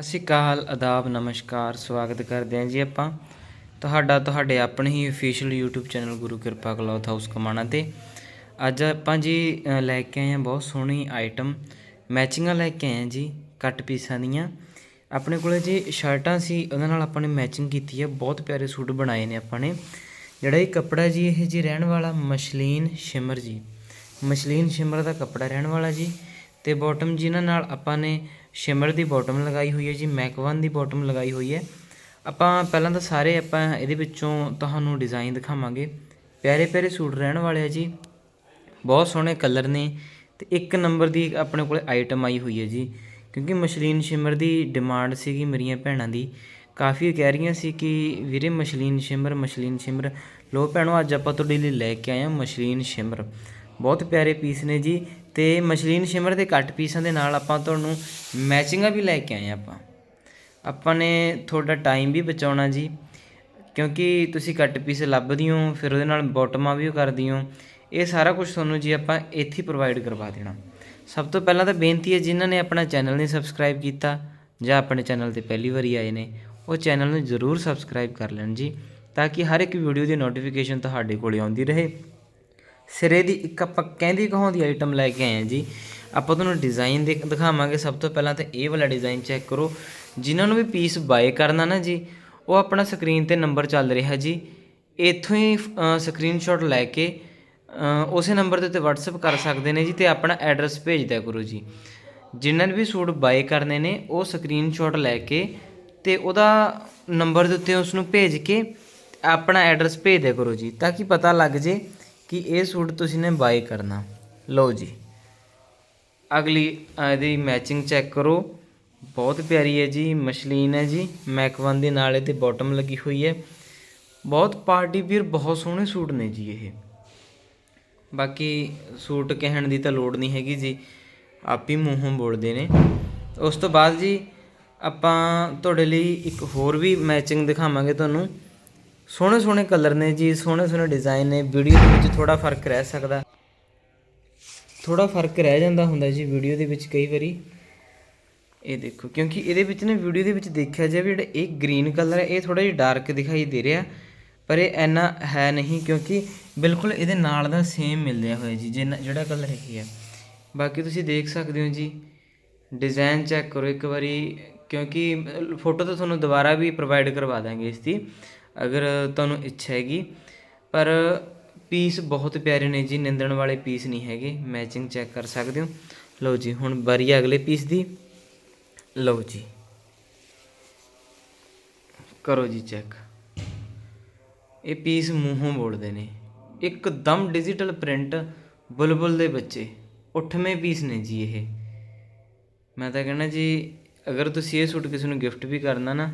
ਸਤਿ ਸ਼੍ਰੀ ਅਕਾਲ ਆਦਾਬ ਨਮਸਕਾਰ, ਸਵਾਗਤ ਕਰਦੇ ਹਾਂ ਜੀ ਆਪਾਂ। ਤੁਹਾਡਾ, ਤੁਹਾਡੇ ਆਪਣੇ ਹੀ official YouTube channel Guru Kirpa cloth house Kamana ਤੇ। ਅੱਜ ਆਪਾਂ ਜੀ ਲੈ ਕੇ ਆਏ ਹਾਂ ਬਹੁਤ ਸੋਹਣੀ ਆਈਟਮ ਮੈਚਿੰਗਾਂ ਲੈ ਕੇ ਆਏ ਹਾਂ ਜੀ ਕੱਟ ਪੀਸਾਂ ਦੀਆਂ। ਆਪਣੇ ਕੋਲੇ ਜੀ ਸ਼ਰਟਾਂ ਸੀ ਉਹਨਾਂ ਨਾਲ ਆਪਾਂ ਨੇ ਮੈਚਿੰਗ ਕੀਤੀ ਹੈ ਬਹੁਤ ਪਿਆਰੇ ਸੂਟ ਬਣਾਏ ਨੇ ਆਪਾਂ ਨੇ। ਜਿਹੜਾ ਇਹ ਕੱਪੜਾ ਜੀ, ਇਹ ਜੀ ਰਹਿਣ ਵਾਲਾ ਮਸ਼ਲੀਨ ਸ਼ਿਮਰ ਜੀ। ਮਸ਼ਲੀਨ ਸ਼ਿਮਰ ਦਾ ਕੱਪੜਾ ਰਹਿਣ ਵਾਲਾ ਜੀ। ਤੇ ਬਾਟਮ ਜਿਨ੍ਹਾਂ ਨਾਲ ਆਪਾਂ ਨੇ ਸ਼ਿਮਰ ਦੀ ਬਾਟਮ ਲਗਾਈ ਹੋਈ ਹੈ ਜੀ ਮੈਕਵਨ ਦੀ ਬਾਟਮ ਲਗਾਈ ਹੋਈ ਹੈ। ਆਪਾਂ ਪਹਿਲਾਂ ਤਾਂ ਸਾਰੇ ਆਪਾਂ ਇਹਦੇ ਵਿੱਚੋਂ ਤੁਹਾਨੂੰ ਡਿਜ਼ਾਈਨ ਦਿਖਾਵਾਂਗੇ। ਪਿਆਰੇ ਪਿਆਰੇ ਸੂਟ ਰਹਿਣ ਵਾਲੇ ਆ ਜੀ। ਬਹੁਤ ਸੋਹਣੇ ਕਲਰ ਨੇ ਤੇ ਇੱਕ ਨੰਬਰ ਦੀ ਆਪਣੇ ਕੋਲੇ ਆਈਟਮ ਆਈ ਹੋਈ ਹੈ ਜੀ। ਕਿਉਂਕਿ ਮਸ਼ਲੀਨ ਸ਼ਿਮਰ ਦੀ ਡਿਮਾਂਡ ਸੀਗੀ ਮੇਰੀਆਂ ਭੈਣਾਂ ਦੀ। ਕਾਫੀ ਕਹਿ ਰਹੀਆਂ ਸੀ ਕਿ ਵੀਰੇ ਮਸ਼ਲੀਨ ਸ਼ਿਮਰ ਮਸ਼ਲੀਨ ਸ਼ਿਮਰ। ਲੋ ਭੈਣੋ, ਅੱਜ ਆਪਾਂ ਤੁਹਾਡੇ ਲਈ ਲੈ ਕੇ ਆਏ ਹਾਂ ਮਸ਼ਲੀਨ ਸ਼ਿਮਰ। ਬਹੁਤ ਪਿਆਰੇ ਪੀਸ ਨੇ ਜੀ। ਤੇ ਮਸ਼ਲੀਨ ਸ਼ਿਮਰ ਦੇ ਕੱਟ ਪੀਸਾਂ ਦੇ ਨਾਲ ਆਪਾਂ ਤੁਹਾਨੂੰ ਮੈਚਿੰਗਾਂ ਵੀ ਲੈ ਕੇ ਆਏ ਹਾਂ ਆਪਾਂ। ਆਪਾਂ ਨੇ ਤੁਹਾਡਾ ਟਾਈਮ ਵੀ ਬਚਾਉਣਾ ਜੀ, ਕਿਉਂਕਿ ਤੁਸੀਂ ਕੱਟ ਪੀਸ ਲੱਭਦੀ ਹੋ, ਫਿਰ ਉਹਦੇ ਨਾਲ ਬੋਟਮਾਂ ਵੀ ਕਰਦੀ ਹੋ, ਇਹ ਸਾਰਾ ਕੁਝ ਤੁਹਾਨੂੰ ਜੀ ਆਪਾਂ ਇੱਥੇ ਪ੍ਰੋਵਾਈਡ ਕਰਵਾ ਦੇਣਾ। ਸਭ ਤੋਂ ਪਹਿਲਾਂ ਤਾਂ ਬੇਨਤੀ ਹੈ ਜਿਨ੍ਹਾਂ ਨੇ ਆਪਣਾ ਚੈਨਲ ਨਹੀਂ ਸਬਸਕ੍ਰਾਈਬ ਕੀਤਾ ਜਾਂ ਆਪਣੇ ਚੈਨਲ ਤੇ ਪਹਿਲੀ ਵਾਰੀ ਆਏ ਨੇ, ਉਹ ਚੈਨਲ ਨੂੰ ਜ਼ਰੂਰ ਸਬਸਕ੍ਰਾਈਬ ਕਰ ਲੈਣ ਜੀ, ਤਾਂ ਕਿ ਹਰ ਇੱਕ ਵੀਡੀਓ ਦੀ ਨੋਟੀਫਿਕੇਸ਼ਨ ਤੁਹਾਡੇ ਕੋਲ ਆਉਂਦੀ ਰਹੇ। ਸਿਰੇ ਦੀ ਇੱਕ ਆਪਾਂ ਕਹਿੰਦੀ ਕਹੋਂ ਦੀ ਆਈਟਮ ਲੈ ਕੇ ਆਏ ਹਾਂ ਜੀ। ਆਪਾਂ ਤੁਹਾਨੂੰ ਡਿਜ਼ਾਈਨ ਦੇ ਦਿਖਾਵਾਂਗੇ। ਸਭ ਤੋਂ ਪਹਿਲਾਂ ਤਾਂ ਇਹ ਵਾਲਾ ਡਿਜ਼ਾਈਨ ਚੈੱਕ ਕਰੋ। ਜਿਨ੍ਹਾਂ ਨੂੰ ਵੀ ਪੀਸ ਬਾਏ ਕਰਨਾ ਨਾ ਜੀ, ਉਹ ਆਪਣਾ ਸਕਰੀਨ ਤੇ ਨੰਬਰ ਚੱਲ ਰਿਹਾ ਜੀ। ਇੱਥੋਂ ਹੀ ਸਕਰੀਨਸ਼ਾਟ ਲੈ ਕੇ ਉਸੇ ਨੰਬਰ ਦੇ ਉੱਤੇ WhatsApp ਕਰ ਸਕਦੇ ਨੇ ਜੀ ਤੇ ਆਪਣਾ ਐਡਰੈਸ ਭੇਜ ਦਿਆ ਕਰੋ ਜੀ। ਜਿਨ੍ਹਾਂ ਨੇ ਵੀ ਸੂਟ ਬਾਏ ਕਰਨੇ ਨੇ, ਉਹ ਸਕਰੀਨਸ਼ਾਟ ਲੈ ਕੇ ਤੇ ਉਹਦਾ ਨੰਬਰ ਦੇ ਉੱਤੇ ਉਸ ਨੂੰ ਭੇਜ ਕੇ ਆਪਣਾ ਐਡਰੈਸ ਭੇਜ ਦਿਆ ਕਰੋ ਜੀ, ਤਾਂ ਕਿ ਪਤਾ ਲੱਗ ਜੇ ਕਿ ਇਹ ਸੂਟ ਤੁਸੀਂ ਨੇ ਬਾਏ ਕਰਨਾ। ਲਓ ਜੀ। ਅਗਲੀ ਇਹਦੀ ਮੈਚਿੰਗ ਚੈੱਕ ਕਰੋ। ਬਹੁਤ ਪਿਆਰੀ ਹੈ ਜੀ, ਮਸ਼ਲੀਨ ਹੈ ਜੀ। ਮੈਕਵਨ ਦੇ ਨਾਲ ਇਹਦੇ ਬਾਟਮ ਲੱਗੀ ਹੋਈ ਹੈ। ਬਹੁਤ ਪਾਰਟੀ ਵੀਅਰ ਬਹੁਤ ਸੋਹਣੇ ਸੂਟ ਨੇ ਜੀ ਇਹ। ਬਾਕੀ ਸੂਟ ਕਹਿਣ ਦੀ ਤਾਂ ਲੋੜ ਨਹੀਂ ਹੈਗੀ ਜੀ। ਆਪ ਹੀ ਮੂੰਹੋਂ ਬੋਲਦੇ ਨੇ। ਉਸ ਤੋਂ ਬਾਅਦ ਜੀ, ਆਪਾਂ ਤੁਹਾਡੇ ਲਈ ਇੱਕ ਹੋਰ ਵੀ ਮੈਚਿੰਗ ਦਿਖਾਵਾਂਗੇ ਤੁਹਾਨੂੰ। ਸੋਹਣੇ ਸੋਹਣੇ ਕਲਰ ਨੇ ਜੀ, ਸੋਹਣੇ ਸੋਹਣੇ ਡਿਜ਼ਾਈਨ ਨੇ ਵੀਡੀਓ ਦੇ ਵਿੱਚ ਥੋੜਾ ਫ਼ਰਕ ਰਹਿ ਸਕਦਾ। ਥੋੜਾ ਫ਼ਰਕ ਰਹਿ ਜਾਂਦਾ ਹੁੰਦਾ ਜੀ ਵੀਡੀਓ ਦੇ ਵਿੱਚ ਕਈ ਵਾਰੀ। ਇਹ ਦੇਖੋ, ਕਿਉਂਕਿ ਇਹਦੇ ਵਿੱਚ ਨਾ ਵੀਡੀਓ ਦੇ ਵਿੱਚ ਦੇਖਿਆ ਜਾਵੇ ਜਿਹੜਾ ਇਹ ਗ੍ਰੀਨ ਕਲਰ ਹੈ, ਇਹ ਥੋੜਾ ਜਿਹਾ ਡਾਰਕ ਦਿਖਾਈ ਦੇ ਰਿਹਾ, ਪਰ ਇਹ ਐਨਾ ਹੈ ਨਹੀਂ, ਕਿਉਂਕਿ ਬਿਲਕੁਲ ਇਹਦੇ ਨਾਲ ਦਾ ਸੇਮ ਮਿਲ ਰਿਹਾ ਹੋਇਆ ਜੀ, ਜਿੰਨਾ- ਜਿਹੜਾ ਕਲਰ ਇਹ ਹੈ ਬਾਕੀ ਤੁਸੀਂ ਦੇਖ ਸਕਦੇ ਹੋ ਜੀ ਡਿਜ਼ਾਈਨ ਚੈੱਕ ਕਰੋ ਇੱਕ ਵਾਰੀ, ਕਿਉਂਕਿ ਫੋਟੋ ਤਾਂ ਤੁਹਾਨੂੰ ਦੁਬਾਰਾ ਵੀ ਪ੍ਰੋਵਾਈਡ ਕਰਵਾ ਦਾਂਗੇ ਇਸ ਦੀ। ਅਗਰ ਤੁਹਾਨੂੰ ਇੱਛਾ ਹੈਗੀ, ਪਰ ਪੀਸ ਬਹੁਤ ਪਿਆਰੇ ਨੇ ਜੀ, ਨਿੰਦਣ ਵਾਲੇ ਪੀਸ ਨਹੀਂ ਹੈਗੇ ਮੈਚਿੰਗ ਚੈੱਕ ਕਰ ਸਕਦੇ ਹੋ। ਲਓ ਜੀ, ਹੁਣ ਬਾਰੀ ਹੈ ਅਗਲੇ ਪੀਸ ਦੀ। ਲਓ ਜੀ। ਕਰੋ ਜੀ ਚੈੱਕ ਇਹ ਪੀਸ ਮੂੰਹੋਂ ਬੋਲਦੇ ਨੇ। ਇੱਕਦਮ ਡਿਜੀਟਲ ਪ੍ਰਿੰਟ ਬੁਲਬੁਲ ਦੇ ਬੱਚੇ। ਉੱਠਵੇਂ ਪੀਸ ਨੇ ਜੀ ਇਹ। ਮੈਂ ਤਾਂ ਕਹਿੰਦਾ ਜੀ, ਅਗਰ ਤੁਸੀਂ ਇਹ ਸੂਟ ਕਿਸੇ ਨੂੰ ਗਿਫਟ ਵੀ ਕਰਨਾ ਨਾ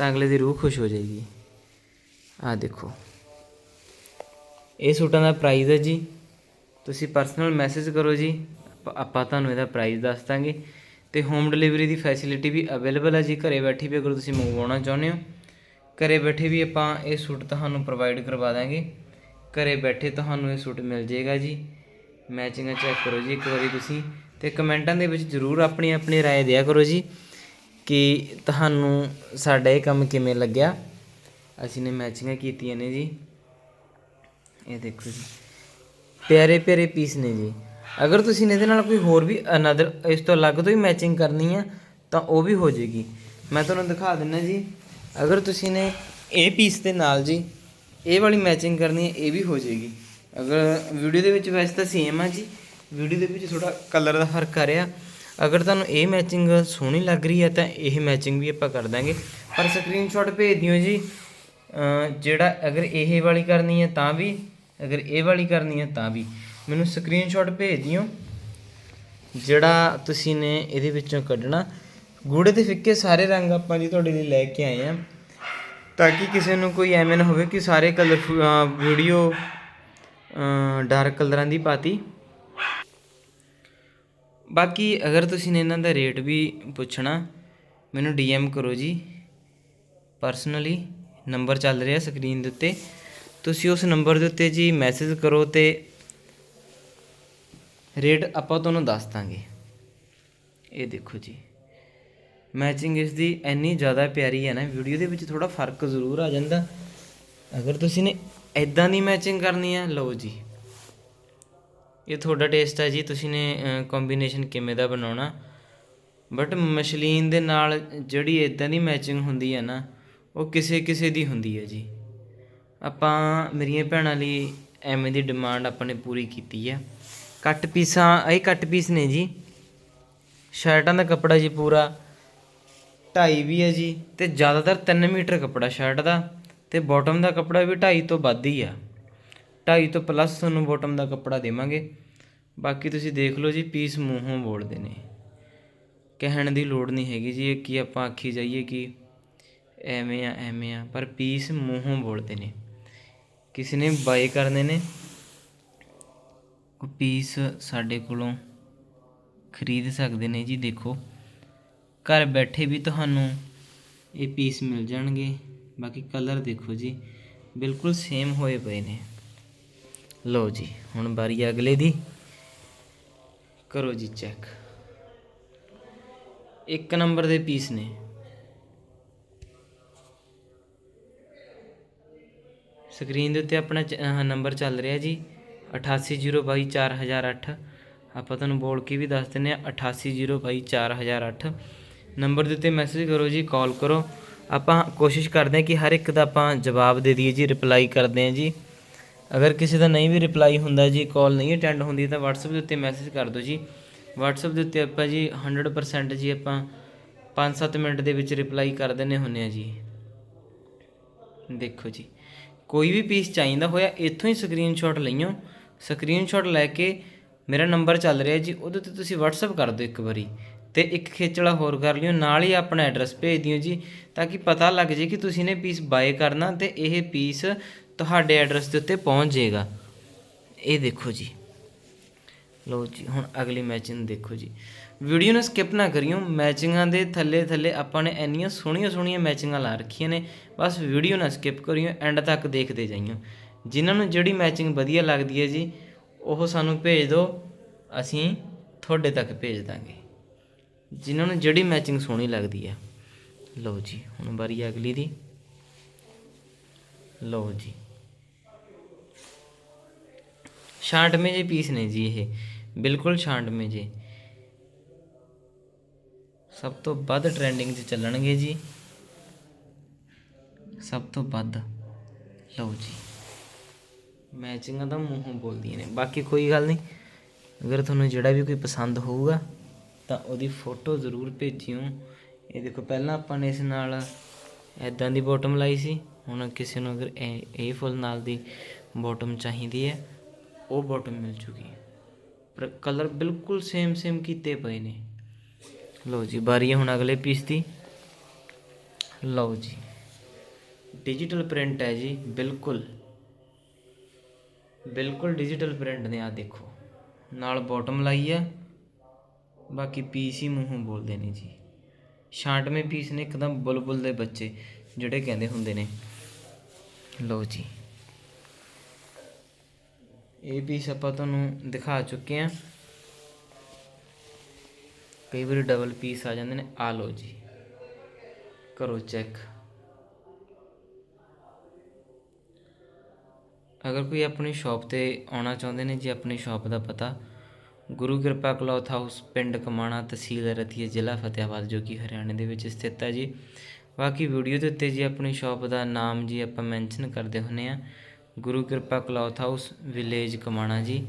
ਤਾਂ ਅਗਲੇ ਦੀ ਰੂਹ ਖੁਸ਼ ਹੋ ਜਾਏਗੀ ਆਹ ਦੇਖੋ ਇਹ ਸੂਟਾਂ ਦਾ ਪ੍ਰਾਈਸ ਹੈ ਜੀ ਤੁਸੀਂ ਪਰਸਨਲ ਮੈਸੇਜ ਕਰੋ ਜੀ ਆਪਾਂ- ਆਪਾਂ ਤੁਹਾਨੂੰ ਇਹਦਾ ਪ੍ਰਾਈਸ ਦੱਸ ਦਾਂਗੇ ਤੇ ਹੋਮ ਡਿਲੀਵਰੀ ਦੀ ਫੈਸਿਲਿਟੀ ਵੀ ਅਵੇਲੇਬਲ ਹੈ ਜੀ ਘਰੇ ਬੈਠੇ ਵੀ ਅਗਰ ਤੁਸੀਂ ਮੰਗਵਾਉਣਾ ਚਾਹੁੰਦੇ ਹੋ ਘਰੇ ਬੈਠੇ ਵੀ ਆਪਾਂ ਇਹ ਸੂਟ ਤੁਹਾਨੂੰ ਪ੍ਰੋਵਾਈਡ ਕਰਵਾ ਦਾਂਗੇ ਘਰੇ ਬੈਠੇ ਤੁਹਾਨੂੰ ਇਹ ਸੂਟ ਮਿਲ ਜਾਏਗਾ ਜੀ ਮੈਚਿੰਗ ਚੈੱਕ ਕਰੋ ਜੀ ਇੱਕ ਵਾਰੀ ਤੁਸੀਂ ਤੇ ਕਮੈਂਟਾਂ ਦੇ ਵਿੱਚ ਜਰੂਰ ਆਪਣੀ ਆਪਣੀ رائے ਦਿਆ ਕਰੋ ਜੀ ਕਿ ਤੁਹਾਨੂੰ ਸਾਡਾ ਇਹ ਕੰਮ ਕਿਵੇਂ ਲੱਗਿਆ? ਅਸੀਂ ਨੇ ਮੈਚਿੰਗਾਂ ਕੀਤੀਆਂ ਨੇ ਜੀ। ਇਹ ਦੇਖੋ ਜੀ। ਪਿਆਰੇ ਪਿਆਰੇ ਪੀਸ ਨੇ ਜੀ। ਅਗਰ ਤੁਸੀਂ ਇਹਦੇ ਨਾਲ ਕੋਈ ਹੋਰ ਵੀ ਅਨਦਰ ਇਸ ਤੋਂ ਅਲੱਗ ਤੋਂ ਹੀ ਮੈਚਿੰਗ ਕਰਨੀ ਆ, ਤਾਂ ਉਹ ਵੀ ਹੋ ਜੇਗੀ ਮੈਂ ਤੁਹਾਨੂੰ ਦਿਖਾ ਦਿੰਦਾ ਜੀ। ਅਗਰ ਤੁਸੀਂ ਨੇ ਇਹ ਪੀਸ ਦੇ ਨਾਲ ਜੀ, ਇਹ ਵਾਲੀ ਮੈਚਿੰਗ ਕਰਨੀ ਹੈ ਇਹ ਵੀ ਹੋ ਜੇਗੀ ਅਗਰ ਵੀਡੀਓ ਦੇ ਵਿੱਚ ਵੈਸੇ ਤਾਂ ਸੇਮ ਆ ਜੀ। ਵੀਡੀਓ ਦੇ ਵਿੱਚ ਥੋੜਾ ਕਲਰ ਦਾ ਫ਼ਰਕ ਆ ਰਿਹਾ। ਅਗਰ ਤੁਹਾਨੂੰ ਇਹ ਮੈਚਿੰਗ ਸੋਹਣੀ ਲੱਗ ਰਹੀ ਹੈ ਤਾਂ ਇਹ ਮੈਚਿੰਗ ਵੀ ਆਪਾਂ ਕਰ ਦਾਂਗੇ। ਪਰ ਸਕਰੀਨਸ਼ਾਟ ਭੇਜ ਦਿਓ ਜੀ। ਜਿਹੜਾ ਅਗਰ ਇਹ ਵਾਲੀ ਕਰਨੀ ਹੈ ਤਾਂ ਵੀ, ਅਗਰ ਇਹ ਵਾਲੀ ਕਰਨੀ ਹੈ ਤਾਂ ਵੀ। ਮੈਨੂੰ ਸਕਰੀਨਸ਼ਾਟ ਭੇਜ ਦਿਓ। ਜਿਹੜਾ ਤੁਸੀਂ ਨੇ ਇਹਦੇ ਵਿੱਚੋਂ ਕੱਢਣਾ। ਗੂੜੇ ਤੇ ਫਿੱਕੇ ਸਾਰੇ ਰੰਗ ਆਪਾਂ ਜੀ ਤੁਹਾਡੇ ਲਈ ਲੈ ਕੇ ਆਏ ਆ ਤਾਂ ਕਿ ਕਿਸੇ ਨੂੰ ਕੋਈ ਐਵੇਂ ਨਾ ਹੋਵੇ ਕਿ ਸਾਰੇ ਕਲਰ ਵੀਡੀਓ ਡਾਰਕ ਕਲਰਾਂ ਦੀ ਪਾਤੀ। ਬਾਕੀ ਅਗਰ ਤੁਸੀਂ ਨੇ ਇਹਨਾਂ ਦਾ ਰੇਟ ਵੀ ਪੁੱਛਣਾ, ਮੈਨੂੰ ਡੀਐਮ ਕਰੋ ਜੀ। ਪਰਸਨਲੀ ਨੰਬਰ ਚੱਲ ਰਿਹਾ ਸਕਰੀਨ ਦੇ ਉੱਤੇ। ਤੁਸੀਂ ਉਸ ਨੰਬਰ ਦੇ ਉੱਤੇ ਜੀ ਮੈਸੇਜ ਕਰੋ ਤੇ ਰੇਟ ਆਪਾਂ ਤੁਹਾਨੂੰ ਦੱਸ ਦਾਂਗੇ। ਇਹ ਦੇਖੋ ਜੀ। ਮੈਚਿੰਗ ਇਸ ਦੀ ਇੰਨੀ ਜ਼ਿਆਦਾ ਪਿਆਰੀ ਹੈ ਨਾ ਵੀਡੀਓ ਦੇ ਵਿੱਚ ਥੋੜਾ ਫ਼ਰਕ ਜ਼ਰੂਰ ਆ ਜਾਂਦਾ। ਅਗਰ ਤੁਸੀਂ ਨੇ ਇਦਾਂ ਦੀ ਮੈਚਿੰਗ ਕਰਨੀ ਹੈ, ਲਓ ਜੀ। ਇਹ ਤੁਹਾਡਾ ਟੇਸਟ ਹੈ ਜੀ, ਤੁਸੀਂ ਨੇ ਕੰਬੀਨੇਸ਼ਨ ਕਿਵੇਂ ਦਾ ਬਣਾਉਣਾ? ਬਟ ਮਸ਼ਲੀਨ ਦੇ ਨਾਲ ਜਿਹੜੀ ਇਦਾਂ ਦੀ ਮੈਚਿੰਗ ਹੁੰਦੀ ਹੈ ਨਾ, ਉਹ ਕਿਸੇ ਕਿਸੇ ਦੀ ਹੁੰਦੀ ਹੈ ਜੀ। ਆਪਾਂ, ਮੇਰੀਆਂ ਭੈਣਾਂ ਲਈ ਐਵੇਂ ਦੀ ਡਿਮਾਂਡ ਆਪਾਂ ਨੇ ਪੂਰੀ ਕੀਤੀ ਹੈ। ਕੱਟ ਪੀਸਾਂ ਇਹ ਕੱਟ ਪੀਸ ਨੇ ਜੀ। ਸ਼ਰਟਾਂ ਦਾ ਕੱਪੜਾ ਜੀ ਪੂਰਾ 2.5 ਵੀ ਹੈ ਜੀ, ਤੇ ਜ਼ਿਆਦਾਤਰ 3 ਮੀਟਰ ਕੱਪੜਾ ਸ਼ਰਟ ਦਾ, ਤੇ ਬਾਟਮ ਦਾ ਕੱਪੜਾ ਵੀ 2.5 ਤੋਂ ਵੱਧ ਹੀ ਆ। 2.5 ਤੋਂ ਪਲੱਸ ਤੁਹਾਨੂੰ ਬੋਟਮ ਦਾ ਕੱਪੜਾ ਦੇਵਾਂਗੇ। ਬਾਕੀ ਤੁਸੀਂ ਦੇਖ ਲਓ ਜੀ ਪੀਸ ਮੂੰਹੋਂ ਬੋਲਦੇ ਨੇ। ਕਹਿਣ ਦੀ ਲੋੜ ਨਹੀਂ ਹੈਗੀ ਜੀ, ਇਹ ਕੀ ਆਪਾਂ ਆਖੀ ਜਾਈਏ ਕਿ ਐਵੇਂ ਆ ਐਵੇਂ ਆ, ਪਰ ਪੀਸ ਮੂੰਹੋਂ ਬੋਲਦੇ ਨੇ। ਕਿਸੇ ਨੇ ਬਾਏ ਕਰਨੇ ਨੇ, ਉਹ ਪੀਸ ਸਾਡੇ ਕੋਲੋਂ ਖਰੀਦ ਸਕਦੇ ਨੇ ਜੀ, ਦੇਖੋ। ਘਰ ਬੈਠੇ ਵੀ ਤੁਹਾਨੂੰ ਇਹ ਪੀਸ ਮਿਲ ਜਾਣਗੇ। ਬਾਕੀ ਕਲਰ ਦੇਖੋ ਜੀ, ਬਿਲਕੁਲ ਸੇਮ ਹੋਏ ਪਏ ਨੇ। ਲਓ ਜੀ, ਹੁਣ ਬਾਰੀ ਆ ਅਗਲੇ ਦੀ। ਕਰੋ ਜੀ ਚੈੱਕ ਇੱਕ ਨੰਬਰ ਦੇ ਪੀਸ ਨੇ। ਸਕਰੀਨ ਦੇ ਉੱਤੇ ਆਪਣਾ ਚ- ਨੰਬਰ ਚੱਲ ਰਿਹਾ ਜੀ 88024008 ਆਪਾਂ ਤੁਹਾਨੂੰ ਬੋਲ ਕੇ ਵੀ ਦੱਸ ਦਿੰਦੇ ਆ 88024008 ਨੰਬਰ ਦੇ ਉੱਤੇ ਮੈਸੇਜ ਕਰੋ ਜੀ ਕਾਲ ਕਰੋ। ਆਪਾਂ ਕੋਸ਼ਿਸ਼ ਕਰਦੇ ਹਾਂ ਕਿ ਹਰ ਇੱਕ ਦਾ ਆਪਾਂ ਜਵਾਬ ਦੇ ਦਈਏ ਜੀ ਰਿਪਲਾਈ ਕਰਦੇ ਹਾਂ ਜੀ। ਅਗਰ ਕਿਸੇ ਦਾ ਨਹੀਂ ਵੀ ਰਿਪਲਾਈ ਹੁੰਦਾ ਜੀ ਕਾਲ ਨਹੀਂ ਅਟੈਂਡ ਹੁੰਦੀ, ਤਾਂ WhatsApp ਦੇ ਉੱਤੇ ਮੈਸੇਜ ਕਰ ਦਿਓ ਜੀ। WhatsApp ਦੇ ਉੱਤੇ ਆਪਾਂ ਜੀ 100% ਜੀ ਆਪਾਂ 5-7 ਮਿੰਟ ਦੇ ਵਿੱਚ ਰਿਪਲਾਈ ਕਰ ਦਿੰਦੇ ਹੁੰਨੇ ਆ ਜੀ। ਦੇਖੋ ਜੀ, ਕੋਈ ਵੀ ਪੀਸ ਚਾਹੀਦਾ ਹੋਇਆ, ਇੱਥੋਂ ਹੀ ਸਕਰੀਨਸ਼ਾਟ ਲਈਓ। ਸਕਰੀਨਸ਼ਾਟ ਲੈ ਕੇ ਮੇਰਾ ਨੰਬਰ ਚੱਲ ਰਿਹਾ ਜੀ, ਉਹਦੇ ਤੇ ਤੁਸੀਂ WhatsApp ਕਰ ਦਿਓ ਇੱਕ ਵਾਰੀ ਤੇ ਇੱਕ ਖੇਚਲਾ ਹੋਰ ਕਰ ਲਿਓ, ਨਾਲ ਹੀ ਆਪਣਾ ਐਡਰੈਸ ਭੇਜ ਦਿਓ ਜੀ, ਤਾਂ ਕਿ ਪਤਾ ਲੱਗ ਜੇ ਕਿ ਤੁਸੀਂ ਨੇ ਪੀਸ ਬਾਏ ਕਰਨਾ ਤੇ ਇਹ ਪੀਸ ਤੁਹਾਡੇ ਐਡਰੈਸ ਦੇ ਉੱਤੇ ਪਹੁੰਚ ਜਾਏਗਾ। ਇਹ ਦੇਖੋ ਜੀ। ਲਓ ਜੀ, ਹੁਣ ਅਗਲੀ ਮੈਚਿੰਗ ਦੇਖੋ ਜੀ। ਵੀਡੀਓ ਨੂੰ ਸਕਿਪ ਨਾ ਕਰਿਓ। ਮੈਚਿੰਗਾਂ ਦੇ ਥੱਲੇ ਥੱਲੇ ਆਪਾਂ ਨੇ ਇੰਨੀਆਂ ਸੋਹਣੀਆਂ ਸੋਹਣੀਆਂ ਮੈਚਿੰਗਾਂ ਲਾ ਰੱਖੀਆਂ ਨੇ। ਬਸ ਵੀਡੀਓ ਨਾ ਸਕਿਪ ਕਰਿਓ ਐਂਡ ਤੱਕ ਦੇਖਦੇ ਜਾਈਓ। ਜਿਨ੍ਹਾਂ ਨੂੰ ਜਿਹੜੀ ਮੈਚਿੰਗ ਵਧੀਆ ਲੱਗਦੀ ਹੈ ਜੀ, ਉਹ ਸਾਨੂੰ ਭੇਜ ਦਿਓ। ਅਸੀਂ ਤੁਹਾਡੇ ਤੱਕ ਭੇਜ ਦਾਂਗੇ। ਜਿਨ੍ਹਾਂ ਨੂੰ ਜਿਹੜੀ ਮੈਚਿੰਗ ਸੋਹਣੀ ਲੱਗਦੀ ਹੈ। ਲਓ ਜੀ, ਹੁਣ ਵਾਰੀ ਹੈ ਅਗਲੀ ਦੀ। ਲਓ ਜੀ। ਛਾਂਟਵੇਂ ਜੇ ਪੀਸ ਨੇ ਜੀ ਇਹ। ਬਿਲਕੁਲ ਛਾਂਟਵੇਂ ਜੇ ਸਭ ਤੋਂ ਵੱਧ ਟ੍ਰੈਂਡਿੰਗ 'ਚ ਚੱਲਣਗੇ ਜੀ। ਸਭ ਤੋਂ ਵੱਧ। ਲਓ ਜੀ। ਮੈਚਿੰਗਾਂ ਤਾਂ ਮੂੰਹੋਂ ਬੋਲਦੀਆਂ ਨੇ। ਬਾਕੀ ਕੋਈ ਗੱਲ ਨਹੀਂ। ਅਗਰ ਤੁਹਾਨੂੰ ਜਿਹੜਾ ਵੀ ਕੋਈ ਪਸੰਦ ਹੋਊਗਾ, ਤਾਂ ਉਹਦੀ ਫੋਟੋ ਜ਼ਰੂਰ ਭੇਜਿਓ। ਇਹ ਦੇਖੋ, ਪਹਿਲਾਂ ਆਪਾਂ ਨੇ ਇਸ ਨਾਲ ਐਦਾਂ ਦੀ ਬਾਟਮ ਲਾਈ ਸੀ। ਹੁਣ ਕਿਸੇ ਨੂੰ ਅਗਰ ਇਹ ਇਹ ਫੁੱਲ ਨਾਲ ਦੀ ਬਾਟਮ ਚਾਹੀਦੀ ਹੈ ਉਹ ਬੋਟਮ ਮਿਲ ਚੁੱਕੀ ਪਰ ਕਲਰ ਬਿਲਕੁਲ ਸੇਮ ਸੇਮ ਕੀਤੇ ਪਏ ਨੇ। ਲਓ ਜੀ ਬਾਰੀ ਹੈ ਹੁਣ ਅਗਲੇ ਪੀਸ ਦੀ। ਲਓ ਜੀ ਡਿਜੀਟਲ ਪ੍ਰਿੰਟ ਹੈ ਜੀ, ਬਿਲਕੁਲ। ਬਿਲਕੁਲ ਡਿਜੀਟਲ ਪ੍ਰਿੰਟ ਨੇ ਆ ਦੇਖੋ। ਨਾਲ ਬਾਟਮ ਲਾਈ ਹੈ। ਬਾਕੀ ਪੀਸ ਹੀ ਮੂੰਹੋਂ ਬੋਲਦੇ ਨੇ ਜੀ। ਛਾਂਟਵੇਂ ਪੀਸ ਨੇ, ਇੱਕਦਮ ਬੁਲਬੁਲ ਦੇ ਬੱਚੇ, ਜਿਹੜੇ ਕਹਿੰਦੇ ਹੁੰਦੇ ਨੇ। ਲਓ ਜੀ। ਇਹ ਪੀਸ ਆਪਾਂ ਤੁਹਾਨੂੰ ਦਿਖਾ ਚੁੱਕੇ ਹਾਂ। ਕਈ ਵਾਰੀ ਡਬਲ ਪੀਸ ਆ ਜਾਂਦੇ ਨੇ। ਆ ਲਓ ਜੀ। ਕਰੋ ਚੈੱਕ ਅਗਰ ਕੋਈ ਆਪਣੀ ਸ਼ਾਪ ਤੇ ਆਉਣਾ ਚਾਹੁੰਦੇ ਨੇ ਜੀ, ਆਪਣੀ ਸ਼ਾਪ ਦਾ ਪਤਾ, ਗੁਰੂ ਕਿਰਪਾ ਕਲੌਥ ਹਾਊਸ, ਪਿੰਡ ਕਮਾਣਾ ਤਹਿਸੀਲ ਰਤੀਏ ਜ਼ਿਲ੍ਹਾ ਫਤਿਆਬਾਦ ਜੋ ਕਿ ਹਰਿਆਣੇ ਦੇ ਵਿੱਚ ਸਥਿਤ ਹੈ ਜੀ। ਬਾਕੀ ਵੀਡੀਓ ਦੇ ਉੱਤੇ ਜੀ ਆਪਣੀ ਸ਼ਾਪ ਦਾ ਨਾਮ ਜੀ ਆਪਾਂ ਮੈਂਸ਼ਨ ਕਰਦੇ ਹੁੰਨੇ ਆ ਗੁਰੂ Kirpa cloth house, village Kamana ਜੀ,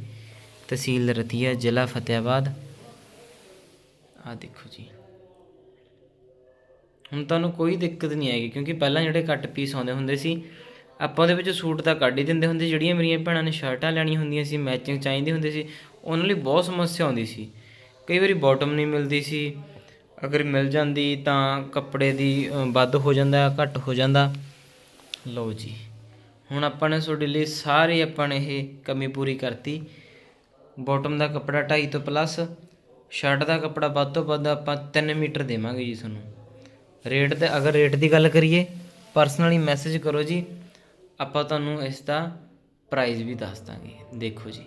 ਤਹਿਸੀਲ ਰਤੀਆ, ਜ਼ਿਲ੍ਹਾ ਫਤਿਆਬਾਦ ਆ ਦੇਖੋ ਜੀ। ਹੁਣ ਤੁਹਾਨੂੰ ਕੋਈ ਦਿੱਕਤ ਨਹੀਂ ਆਏਗੀ, ਕਿਉਂਕਿ ਪਹਿਲਾਂ ਜਿਹੜੇ ਕੱਟ ਪੀਸ ਆਉਂਦੇ ਹੁੰਦੇ ਸੀ, ਆਪਾਂ ਉਹਦੇ ਵਿੱਚ ਸੂਟ ਤਾਂ ਕੱਢ ਹੀ ਦਿੰਦੇ ਹੁੰਦੇ, ਜਿਹੜੀਆਂ ਮੇਰੀਆਂ ਭੈਣਾਂ ਨੇ ਸ਼ਰਟਾਂ ਲੈਣੀਆਂ ਹੁੰਦੀਆਂ ਸੀ ਮੈਚਿੰਗ ਚਾਹੀਦੀ ਹੁੰਦੀ ਸੀ, ਉਹਨਾਂ ਲਈ ਬਹੁਤ ਸਮੱਸਿਆ ਆਉਂਦੀ ਸੀ। ਕਈ ਵਾਰੀ ਬਾਟਮ ਨਹੀਂ ਮਿਲਦੀ ਸੀ, ਅਗਰ ਮਿਲ ਜਾਂਦੀ ਤਾਂ ਕੱਪੜੇ ਦੀ ਵੱਧ ਹੋ ਜਾਂਦਾ, ਘੱਟ ਹੋ ਜਾਂਦਾ। ਲਓ ਜੀ। ਹੁਣ ਆਪਾਂ ਨੇ ਤੁਹਾਡੇ ਲਈ ਸਾਰੇ ਆਪਾਂ ਨੇ ਇਹ ਕਮੀ ਪੂਰੀ ਕਰਤੀ। ਬਾਟਮ ਦਾ ਕੱਪੜਾ 2.5 ਤੋਂ ਪਲੱਸ ਸ਼ਰਟ ਦਾ ਕੱਪੜਾ ਵੱਧ ਤੋਂ ਵੱਧ ਆਪਾਂ 3 ਮੀਟਰ ਦੇਵਾਂਗੇ ਜੀ ਤੁਹਾਨੂੰ। ਰੇਟ ਤੇ ਅਗਰ ਰੇਟ ਦੀ ਗੱਲ ਕਰੀਏ ਪਰਸਨਲੀ ਮੈਸੇਜ ਕਰੋ ਜੀ। ਆਪਾਂ ਤੁਹਾਨੂੰ ਇਸ ਦਾ ਪ੍ਰਾਈਸ ਵੀ ਦੱਸ ਦਾਂਗੇ। ਦੇਖੋ ਜੀ।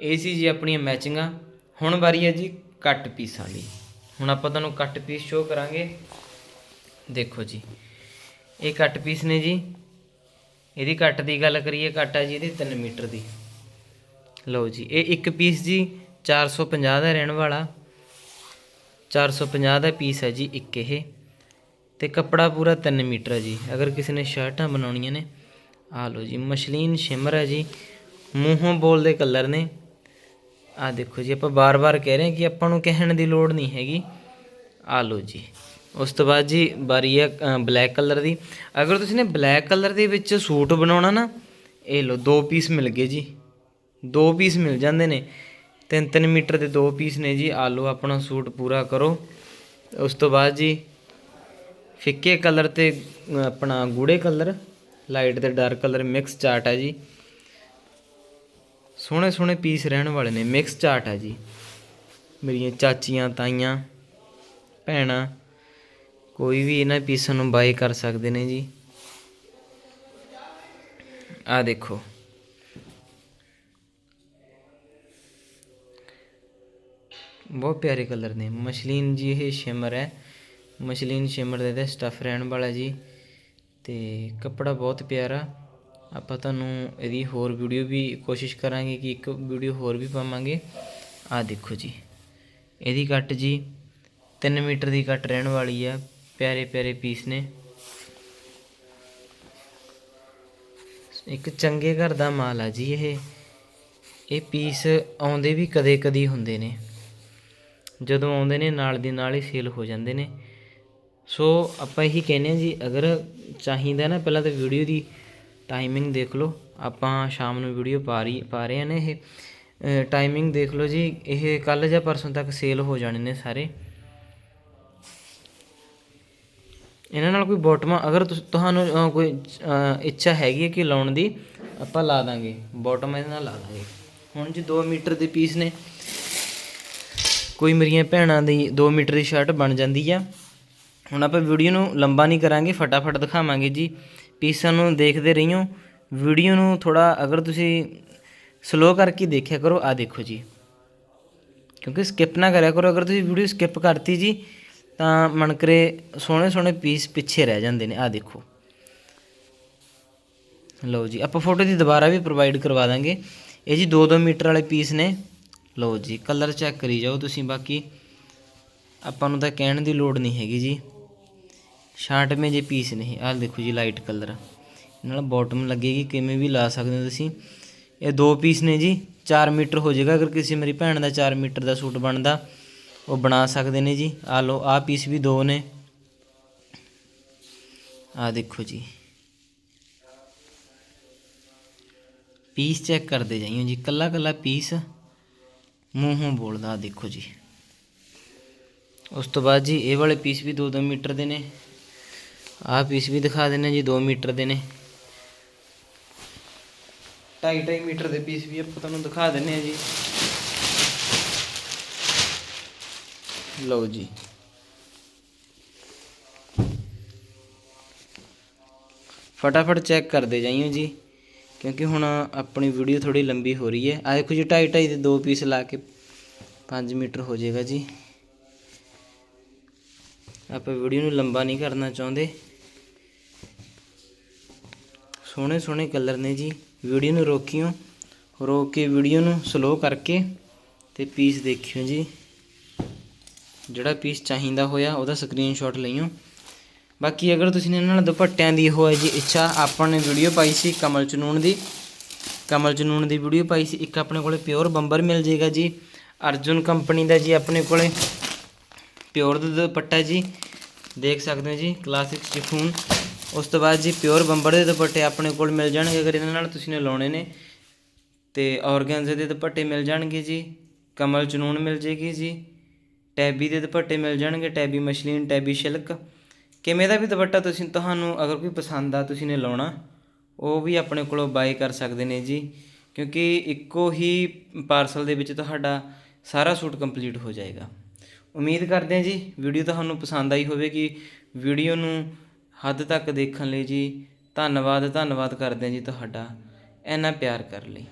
ਇਹ ਸੀ ਜੀ ਆਪਣੀਆਂ ਮੈਚਿੰਗਾਂ ਹੁਣ ਵਾਰੀ ਹੈ ਜੀ ਕੱਟ ਪੀਸਾਂ ਦੀ ਹੁਣ ਆਪਾਂ ਤੁਹਾਨੂੰ ਕੱਟ ਪੀਸ ਸ਼ੋ ਕਰਾਂਗੇ। ਦੇਖੋ ਜੀ। ਇਹ ਕੱਟ ਪੀਸ ਨੇ ਜੀ ਇਹਦੀ ਕੱਟ ਦੀ ਗੱਲ ਕਰੀਏ ਕੱਟ ਆ ਜੀ ਇਹਦੀ 3 ਮੀਟਰ ਦੀ। ਲਓ ਜੀ, ਇਹ ਇੱਕ ਪੀਸ ਜੀ 450 ਦਾ ਰਹਿਣ ਵਾਲਾ। 450 ਦਾ ਪੀਸ ਹੈ ਜੀ ਇੱਕ ਇਹ। ਤੇ ਕੱਪੜਾ ਪੂਰਾ 3 ਮੀਟਰ ਹੈ ਜੀ। ਅਗਰ ਕਿਸੇ ਨੇ ਸ਼ਰਟਾਂ ਬਣਾਉਣੀਆਂ ਨੇ ਆ ਲਓ ਜੀ, ਮਸ਼ਲੀਨ ਸ਼ਿਮਰ ਹੈ ਜੀ। ਮੂੰਹੋਂ ਬੋਲਦੇ ਕਲਰ ਨੇ। ਆ ਦੇਖੋ ਜੀ, ਆਪਾਂ ਬਾਰ-ਬਾਰ ਕਹਿ ਰਹੇ ਹਾਂ ਕਿ ਆਪਾਂ ਨੂੰ ਕਹਿਣ ਦੀ ਲੋੜ ਨਹੀਂ ਹੈਗੀ। ਆ ਲਓ ਜੀ। ਉਸ ਤੋਂ ਬਾਅਦ ਜੀ ਬਾਰੀ ਹੈ ਬਲੈਕ ਕਲਰ ਦੀ। ਅਗਰ ਤੁਸੀਂ ਨੇ ਬਲੈਕ ਕਲਰ ਦੇ ਵਿੱਚ ਸੂਟ ਬਣਾਉਣਾ ਨਾ, ਇਹ ਲਓ, ਦੋ ਪੀਸ ਮਿਲ ਗਏ ਜੀ। ਦੋ ਪੀਸ ਮਿਲ ਜਾਂਦੇ ਨੇ। 3-3 ਮੀਟਰ ਦੇ ਦੋ ਪੀਸ ਨੇ ਜੀ। ਆ ਲਓ, ਆਪਣਾ ਸੂਟ ਪੂਰਾ ਕਰੋ। ਉਸ ਤੋਂ ਬਾਅਦ ਜੀ, ਫਿੱਕੇ ਕਲਰ ਤੇ ਆਪਣਾ ਗੂੜੇ ਕਲਰ ਲਾਈਟ ਤੇ ਡਾਰਕ ਕਲਰ ਮਿਕਸ ਚਾਰਟ ਹੈ ਜੀ। ਸੋਹਣੇ ਸੋਹਣੇ ਪੀਸ ਰਹਿਣ ਵਾਲੇ ਨੇ ਮਿਕਸ ਚਾਰਟ ਹੈ ਜੀ। ਮੇਰੀਆਂ ਚਾਚੀਆਂ, ਤਾਈਆਂ, ਭੈਣਾਂ ਕੋਈ ਵੀ ਇਹਨਾਂ ਪੀਸਾਂ ਨੂੰ ਬਾਏ ਕਰ ਸਕਦੇ ਨੇ ਜੀ। ਆ ਦੇਖੋ। ਬਹੁਤ ਪਿਆਰੇ ਕਲਰ ਨੇ। ਮਸ਼ਲੀਨ ਜੀ ਇਹ ਸ਼ਿਮਰ ਹੈ। ਮਸ਼ਲੀਨ ਸ਼ਿਮਰ ਦੇ ਤੇ ਸਟਫ ਰਹਿਣ ਵਾਲਾ ਜੀ। ਤੇ ਕੱਪੜਾ ਬਹੁਤ ਪਿਆਰਾ। ਆਪਾਂ ਤੁਹਾਨੂੰ ਇਹਦੀ ਹੋਰ ਵੀਡੀਓ ਵੀ ਕੋਸ਼ਿਸ਼ ਕਰਾਂਗੇ ਕਿ ਇੱਕ ਵੀਡੀਓ ਹੋਰ ਵੀ ਪਾਵਾਂਗੇ। ਆ ਦੇਖੋ ਜੀ। ਇਹਦੀ ਕੱਟ ਜੀ 3 ਮੀਟਰ ਦੀ ਕੱਟ ਰਹਿਣ ਵਾਲੀ ਆ। ਪਿਆਰੇ ਪਿਆਰੇ ਪੀਸ ਨੇ। ਇੱਕ ਚੰਗੇ ਘਰ ਦਾ ਮਾਲ ਆ ਜੀ ਇਹ। ਇਹ ਪੀਸ ਆਉਂਦੇ ਵੀ ਕਦੇ ਕਦੀ ਹੁੰਦੇ ਨੇ। ਜਦੋਂ ਆਉਂਦੇ ਨੇ ਨਾਲ ਦੀ ਨਾਲ ਹੀ ਸੇਲ ਹੋ ਜਾਂਦੇ ਨੇ। ਸੋ ਆਪਾਂ ਇਹੀ ਕਹਿੰਦੇ ਹਾਂ ਜੀ, ਅਗਰ ਚਾਹੀਦਾ ਨਾ ਪਹਿਲਾਂ ਤਾਂ ਵੀਡੀਓ ਦੀ ਟਾਈਮਿੰਗ ਦੇਖ ਲਓ। ਆਪਾਂ ਸ਼ਾਮ ਨੂੰ ਵੀਡੀਓ ਪਾ ਰਹੀ ਪਾ ਰਹੇ ਹਾਂ ਨੇ ਇਹ। ਟਾਈਮਿੰਗ ਦੇਖ ਲਓ ਜੀ, ਇਹ ਕੱਲ ਜਾਂ ਪਰਸੋਂ ਤੱਕ ਸੇਲ ਹੋ ਜਾਣੇ ਨੇ ਸਾਰੇ। ਇਹਨਾਂ ਨਾਲ ਕੋਈ ਬੋਟਮਾਂ ਅਗਰ ਤੁਸ- ਤੁਹਾਨੂੰ ਕੋਈ ਇੱਛਾ ਹੈਗੀ ਹੈ ਕਿ ਲਾਉਣ ਦੀ, ਆਪਾਂ ਲਾ ਦਾਂਗੇ। ਬੋਟਮ ਇਹਦੇ ਨਾਲ ਲਾ ਦਾਂਗੇ। ਹੁਣ ਜੀ 2 ਮੀਟਰ ਦੇ ਪੀਸ ਨੇ। ਕੋਈ ਮੇਰੀਆਂ ਭੈਣਾਂ ਦੀ 2 ਮੀਟਰ ਦੀ ਸ਼ਰਟ ਬਣ ਜਾਂਦੀ ਆ। ਹੁਣ ਆਪਾਂ ਵੀਡੀਓ ਨੂੰ ਲੰਬਾ ਨਹੀਂ ਕਰਾਂਗੇ, ਫਟਾਫਟ ਦਿਖਾਵਾਂਗੇ ਜੀ। ਪੀਸਾਂ ਨੂੰ ਦੇਖਦੇ ਰਹੀਓ। ਵੀਡੀਓ ਨੂੰ ਥੋੜਾ ਅਗਰ ਤੁਸੀਂ ਸਲੋ ਕਰਕੇ ਦੇਖਿਆ ਕਰੋ ਆ ਦੇਖੋ ਜੀ। ਕਿਉਂਕਿ ਸਕਿਪ ਨਾ ਕਰਿਆ ਕਰੋ। ਅਗਰ ਤੁਸੀਂ ਵੀਡੀਓ ਸਕਿਪ ਕਰਤੀ ਜੀ ਤਾਂ ਮਨਕਰੇ ਸੋਹਣੇ ਸੋਹਣੇ ਪੀਸ ਪਿੱਛੇ ਰਹਿ ਜਾਂਦੇ ਨੇ ਆ ਦੇਖੋ। ਲਓ ਜੀ, ਆਪਾਂ ਫੋਟੋ ਦੀ ਦੁਬਾਰਾ ਵੀ ਪ੍ਰੋਵਾਈਡ ਕਰਵਾ ਦਾਂਗੇ। ਇਹ ਜੀ 2-2 ਮੀਟਰ ਵਾਲੇ ਪੀਸ ਨੇ। ਲਓ ਜੀ ਕਲਰ ਚੈੱਕ ਕਰੀ ਜਾਓ ਤੁਸੀਂ, ਬਾਕੀ ਆਪਾਂ ਨੂੰ ਤਾਂ ਕਹਿਣ ਦੀ ਲੋੜ ਨਹੀਂ ਹੈਗੀ ਜੀ। ਸ਼ਾਰਟ ਮੇ ਜੇ ਪੀਸ ਨਹੀਂ ਆਹ ਦੇਖੋ ਜੀ ਲਾਈਟ ਕਲਰ ਨਾਲ ਬਾਟਮ ਲੱਗੇਗੀ, ਕਿਵੇਂ ਵੀ ਲਾ ਸਕਦੇ ਹੋ ਤੁਸੀਂ। ਇਹ ਦੋ ਪੀਸ ਨੇ ਜੀ 4 ਮੀਟਰ ਹੋ ਜਾਏਗਾ, ਅਗਰ ਕਿਸੇ ਮੇਰੀ ਭੈਣ ਦਾ 4 ਮੀਟਰ ਦਾ ਸੂਟ ਬਣਦਾ। ਉਹ ਬਣਾ ਸਕਦੇ ਨੇ ਜੀ। ਆ ਲਓ ਆਹ ਪੀਸ ਵੀ ਦੋ ਨੇ। ਆ ਦੇਖੋ ਜੀ। ਪੀਸ ਚੈੱਕ ਕਰਦੇ ਜਾਈਓ ਜੀ। ਕੱਲਾ ਕੱਲਾ ਪੀਸ ਮੂੰਹੋਂ ਬੋਲਦਾ ਆਹ ਦੇਖੋ ਜੀ। ਉਸ ਤੋਂ ਬਾਅਦ ਜੀ, ਇਹ ਵਾਲੇ ਪੀਸ ਵੀ 2-2 ਮੀਟਰ ਦੇ ਨੇ। ਆਹ ਪੀਸ ਵੀ ਦਿਖਾ ਦਿੰਨੇ ਜੀ 2 ਮੀਟਰ ਦੇ ਨੇ। 2.5 ਮੀਟਰ ਦੇ ਪੀਸ ਵੀ ਆਪਾਂ ਤੁਹਾਨੂੰ ਦਿਖਾ ਦਿੰਨੇ ਆ ਜੀ। ਲਓ ਜੀ। ਫਟਾਫਟ ਚੈੱਕ ਕਰਦੇ ਜਾਈਓ ਜੀ, ਕਿਉਂਕਿ ਹੁਣ ਆਪਣੀ ਵੀਡੀਓ ਥੋੜੀ ਲੰਬੀ ਹੋ ਰਹੀ ਹੈ। ਆ ਦੇਖੋ ਜੀ 2.5 2.5 ਦੇ ਦੋ ਪੀਸ ਲਾ ਕੇ 5 ਮੀਟਰ ਹੋ ਜਾਏਗਾ ਜੀ। ਆਪਾਂ ਵੀਡੀਓ ਨੂੰ ਲੰਬਾ ਨਹੀਂ ਕਰਨਾ ਚਾਹੁੰਦੇ। ਸੋਹਣੇ ਸੋਹਣੇ ਕਲਰ ਨੇ ਜੀ। ਵੀਡੀਓ ਨੂੰ ਰੋਕਿਓ, ਰੋਕ ਕੇ ਵੀਡੀਓ ਨੂੰ ਸਲੋ ਕਰਕੇ ਤੇ ਪੀਸ ਦੇਖਿਓ ਜੀ। ਜਿਹੜਾ ਪੀਸ ਚਾਹੀਦਾ ਹੋਇਆ, ਉਹਦਾ ਸਕਰੀਨਸ਼ਾਟ ਲਈਓ। ਬਾਕੀ ਅਗਰ ਤੁਸੀਂ ਇਹਨਾਂ ਨਾਲ ਦੁਪੱਟਿਆਂ ਦੀ ਹੋਏ ਜੀ ਇੱਛਾ, ਆਪਾਂ ਨੇ ਵੀਡੀਓ ਪਾਈ ਸੀ ਕਮਲ ਚਨੂਨ ਦੀ। ਕਮਲ ਚਨੂਨ ਦੀ ਵੀਡੀਓ ਪਾਈ ਸੀ, ਇੱਕ ਆਪਣੇ ਕੋਲੇ ਪਿਓਰ ਬੰਬਰ ਮਿਲ ਜੇਗਾ ਜੀ। ਅਰਜੁਨ ਕੰਪਨੀ ਦਾ ਜੀ ਆਪਣੇ ਕੋਲੇ ਪਿਓਰ ਦਾ ਦੁਪੱਟਾ ਜੀ। ਦੇਖ ਸਕਦੇ ਹੋ ਜੀ ਕਲਾਸਿਕ ਸ਼ਿਫੂਨ ਉਸ ਤੋਂ ਬਾਅਦ ਜੀ ਪਿਓਰ ਬੰਬਰ ਦੇ ਦੁਪੱਟੇ ਆਪਣੇ ਕੋਲ ਮਿਲ ਜਾਣਗੇ, ਅਗਰ ਇਹਨਾਂ ਨਾਲ ਤੁਸੀਂ ਨੇ ਲਾਉਣੇ ਨੇ। ਤੇ ਔਰਗੈਂਜ਼ੇ ਦੇ ਦੁਪੱਟੇ ਮਿਲ ਜਾਣਗੇ ਜੀ। ਕਮਲ ਚਨੂਨ ਮਿਲ ਜੇਗੀ ਜੀ। ਟੈਬੀ ਦੇ ਦੁਪੱਟੇ ਮਿਲ ਜਾਣਗੇ, ਟੈਬੀ ਮਸ਼ਲੀਨ, ਟੈਬੀ ਸ਼ਿਲਕ। ਕਿਵੇਂ ਦਾ ਵੀ ਦੁਪੱਟਾ ਤੁਸੀਂ ਤੁਹਾਨੂੰ ਅਗਰ ਕੋਈ ਪਸੰਦ ਆ, ਤੁਸੀਂ ਨੇ ਲਾਉਣਾ, ਉਹ ਵੀ ਆਪਣੇ ਕੋਲੋਂ ਬਾਈ ਕਰ ਸਕਦੇ ਨੇ ਜੀ। ਕਿਉਂਕਿ ਇੱਕੋ ਹੀ ਪਾਰਸਲ ਦੇ ਵਿੱਚ ਤੁਹਾਡਾ ਸਾਰਾ ਸੂਟ ਕੰਪਲੀਟ ਹੋ ਜਾਏਗਾ। ਉਮੀਦ ਕਰਦੇ ਹਾਂ ਜੀ, ਵੀਡੀਓ ਤੁਹਾਨੂੰ ਪਸੰਦ ਆਈ ਹੋਵੇਗੀ। ਵੀਡੀਓ ਨੂੰ ਹੱਦ ਤੱਕ ਦੇਖਣ ਲਈ ਜੀ, ਧੰਨਵਾਦ ਧੰਨਵਾਦ ਕਰਦੇ ਹਾਂ ਜੀ ਤੁਹਾਡਾ। ਇੰਨਾ ਪਿਆਰ ਕਰਨ ਲਈ।